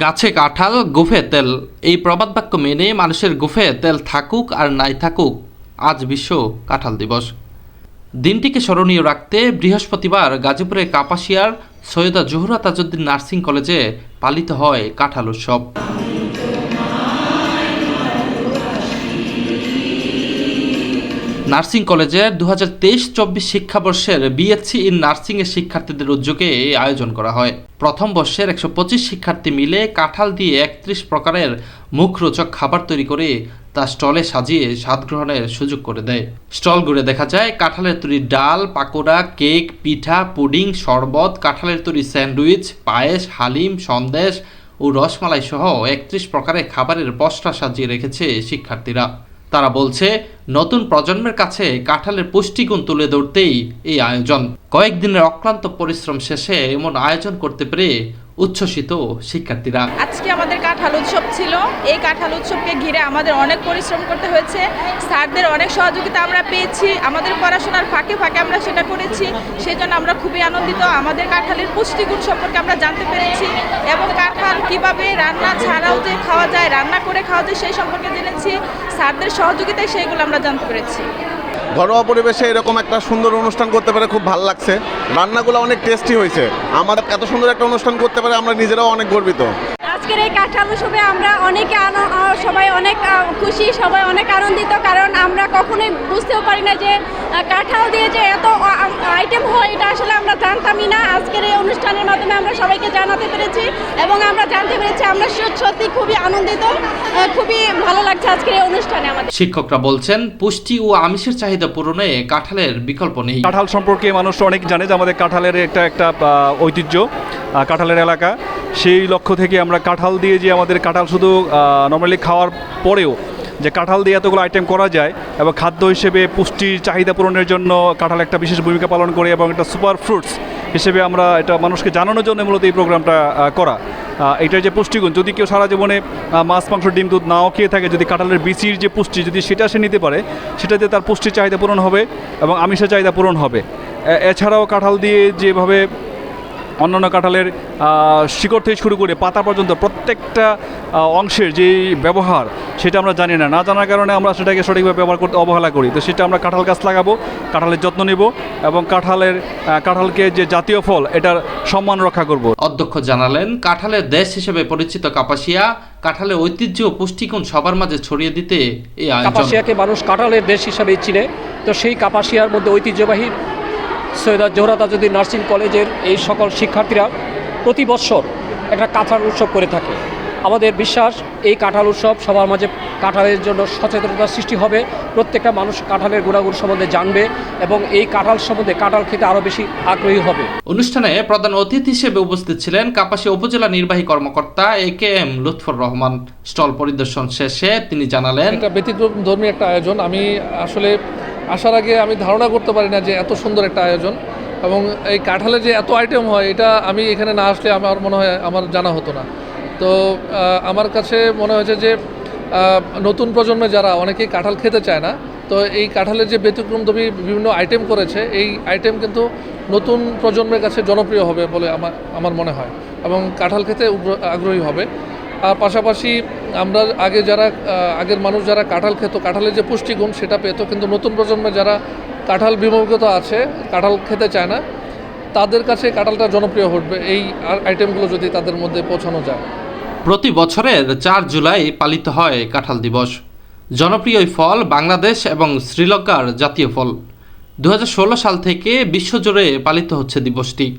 গাছে কাঁঠাল, গুফে তেল। এই প্রবাদ বাক্য মেনে মানুষের গুফে তেল থাকুক আর নাই থাকুক, আজ বিশ্ব কাঁঠাল দিবস। দিনটিকে স্মরণীয় রাখতে বৃহস্পতিবার গাজীপুরের কাপাসিয়ার সৈয়দা জহুরা তাজউদ্দিন নার্সিং কলেজে পালিত হয় কাঁঠাল উৎসব। নার্সিং কলেজের দু হাজার তেইশ চব্বিশ শিক্ষাবর্ষের বিএসসি ইন নার্সিংয়ের শিক্ষার্থীদের উদ্যোগে এই আয়োজন করা হয়। প্রথম বর্ষের একশো পঁচিশ শিক্ষার্থী মিলে কাঁঠাল দিয়ে একত্রিশ প্রকারের মুখরোচক খাবার তৈরি করে তা স্টলে সাজিয়ে স্বাদ গ্রহণের সুযোগ করে দেয়। স্টল ঘুরে দেখা যায়, কাঁঠালের তৈরি ডাল, পাকোড়া, কেক, পিঠা, পুডিং, শরবত, কাঁঠালের তৈরি স্যান্ডউইচ, পায়েস, হালিম, সন্দেশ ও রসমালাই সহ একত্রিশ প্রকারের খাবারের পসরা সাজিয়ে রেখেছে শিক্ষার্থীরা। তারা বলছে, নতুন প্রজন্মের কাছে কাঁঠালের পুষ্টিগুণ তুলে ধরতেই এই আয়োজন। কয়েকদিনের অক্লান্ত পরিশ্রম শেষে এমন আয়োজন করতে পেরে উচ্ছ্বসিত শিক্ষার্থীরা। আজকে আমাদের কাঁঠাল উৎসব ছিল। এই কাঁঠাল উৎসবকে ঘিরে আমাদের অনেক পরিশ্রম করতে হয়েছে। স্যারদের অনেক সহযোগিতা আমরা পেয়েছি। আমাদের পড়াশোনার ফাঁকে ফাঁকে আমরা সেটা করেছি। সেই জন্য আমরা খুবই আনন্দিত। আমাদের কাঁঠালের পুষ্টিগুণ সম্পর্কে আমরা জানতে পেরেছি এবং কাঁঠাল কীভাবে রান্না ছাড়াও যে খাওয়া যায়, রান্না করে খাওয়া যায় সেই সম্পর্কে জেনেছি। স্যারদের সহযোগিতায় সেইগুলো আমরা জানতে পেরেছি। ঘরোয়া পরিবেশে এরকম একটা সুন্দর অনুষ্ঠান করতে পারে খুব ভালো লাগছে। রান্নাগুলো অনেক টেস্টি হয়েছে। আমার এত সুন্দর একটা অনুষ্ঠান করতে পারে আমরা নিজেরাও অনেক গর্বিত। আজকের এই কাঁঠাল উৎসবে আমরা অনেকে আন- সবাই অনেক খুশি সবাই অনেক আনন্দিত কারণ আমরা কখনোই বুঝতেও পারি না যে কাঁঠাল দিয়ে যে এত আইটেম হয় এটা আসলে আমরা জানতামই না। আজকের এই অনুষ্ঠানের মাধ্যমে আমরা সবাইকে জানাতে পেরেছি এবং আমরা জানতে পেরেছি আমরা সত্যি খুবই আনন্দিত খুবই ভালো লাগছে আজকের এই অনুষ্ঠানে আমাদের। শিক্ষকরা বলছেন পুষ্টি ও আমিষের চাহিদা পূরণে কাঁঠালের বিকল্প নেই। কাঁঠাল সম্পর্কে মানুষ অনেক জানে যে আমাদের কাঁঠালের একটা একটা ঐতিহ্য কাঁঠালের এলাকা। সেই লক্ষ্য থেকে আমরা কাঁঠাল দিয়ে যে আমাদের কাঁঠাল শুধু নর্মালি খাওয়ার পরেও যে কাঁঠাল দিয়ে এতগুলো আইটেম করা যায় এবং খাদ্য হিসেবে পুষ্টির চাহিদা পূরণের জন্য কাঁঠাল একটা বিশেষ ভূমিকা পালন করে এবং একটা সুপার ফ্রুটস হিসেবে আমরা এটা মানুষকে জানানোর জন্য মূলত এই প্রোগ্রামটা করা। এটার যে পুষ্টিগুণ। যদি কেউ সারা জীবনে মাছ, মাংস, ডিম, দুধ নাও খেয়ে থাকে, যদি কাঁঠালের বিচির যে পুষ্টি যদি সেটা সে নিতে পারে, সেটাতে তার পুষ্টির চাহিদা পূরণ হবে এবং আমিষের চাহিদা পূরণ হবে। এছাড়াও কাঁঠাল দিয়ে যেভাবে অন্যান্য কাঁঠালের শিকড় থেকে শুরু করে পাতা পর্যন্ত প্রত্যেকটা অংশের যে ব্যবহার সেটা আমরা জানি না। না জানার কারণে আমরা সেটাকে সঠিকভাবে ব্যবহার করতে অবহেলা করি। তো সেটা আমরা কাঁঠাল গাছ লাগাবো কাঁঠালের যত্ন নেব এবং কাঁঠালের কাঁঠালকে যে জাতীয় ফল এটার সম্মান রক্ষা করব। অধ্যক্ষ জানালেন কাঁঠালের দেশ হিসেবে পরিচিত কাপাসিয়া কাঁঠালের ঐতিহ্য ও পুষ্টিগুণ সবার মাঝে ছড়িয়ে দিতে এই আয়োজন। কাপাসিয়াকে মানুষ কাঁঠালের দেশ হিসাবে চিনে। তো সেই কাপাসিয়ার মধ্যে ঐতিহ্যবাহী সৈয়দা জোহরা তাজুদ্দিন নার্সিং কলেজের এই সকল শিক্ষার্থীরা প্রতি বৎসর একটা কাঁঠাল উৎসব করে থাকে। আমাদের বিশ্বাস এই কাঁঠাল উৎসব সবার মাঝে কাঁঠালের জন্য সচেতনতা সৃষ্টি হবে। প্রত্যেকটা মানুষ কাঁঠালের গুণাগুণ সম্বন্ধে জানবে এবং এই কাঁঠাল সম্বন্ধে কাঁঠাল খেতে আরও বেশি আগ্রহী হবে। অনুষ্ঠানে প্রধান অতিথি হিসেবে উপস্থিত ছিলেন কাপাসিয়া উপজেলা নির্বাহী কর্মকর্তা A K M Lutfur Rahman. Stall পরিদর্শন শেষে তিনি জানালেন এটা ব্যতিক্রম ধর্মী একটা আয়োজন। আমি আসলে আসার আগে আমি ধারণা করতে পারি না যে এত সুন্দর একটা আয়োজন এবং এই কাঁঠালে যে এত আইটেম হয়, এটা আমি এখানে না আসলে আমার মনে হয় আমার জানা হতো না। তো আমার কাছে মনে হয়েছে যে নতুন প্রজন্মে যারা অনেকেই কাঁঠাল খেতে চায় না, তো এই কাঁঠালের যে ব্যতিক্রম ব্যতিক্রমধর্মী বিভিন্ন আইটেম করেছে, এই আইটেম কিন্তু নতুন প্রজন্মের কাছে জনপ্রিয় হবে বলে আমার আমার মনে হয় এবং কাঁঠাল খেতে আগ্রহী হবে। আর পাশাপাশি আমরা আগে যারা আগের মানুষ যারা কাঁঠাল খেত, কাঁঠালের যে পুষ্টিগুণ সেটা পেত, কিন্তু নতুন প্রজন্মে যারা কাঁঠাল বিমুখতা আছে, কাঁঠাল খেতে চায় না, তাদের কাছে কাঁঠালটা জনপ্রিয় হবে এই আইটেমগুলো যদি তাদের মধ্যে পৌঁছানো যায়। প্রতি বছরের চার জুলাই পালিত হয় কাঁঠাল দিবস। জনপ্রিয় ফল বাংলাদেশ এবং শ্রীলঙ্কার জাতীয় ফল। দু হাজার ষোলো সাল থেকে বিশ্বজুড়ে পালিত হচ্ছে দিবসটি।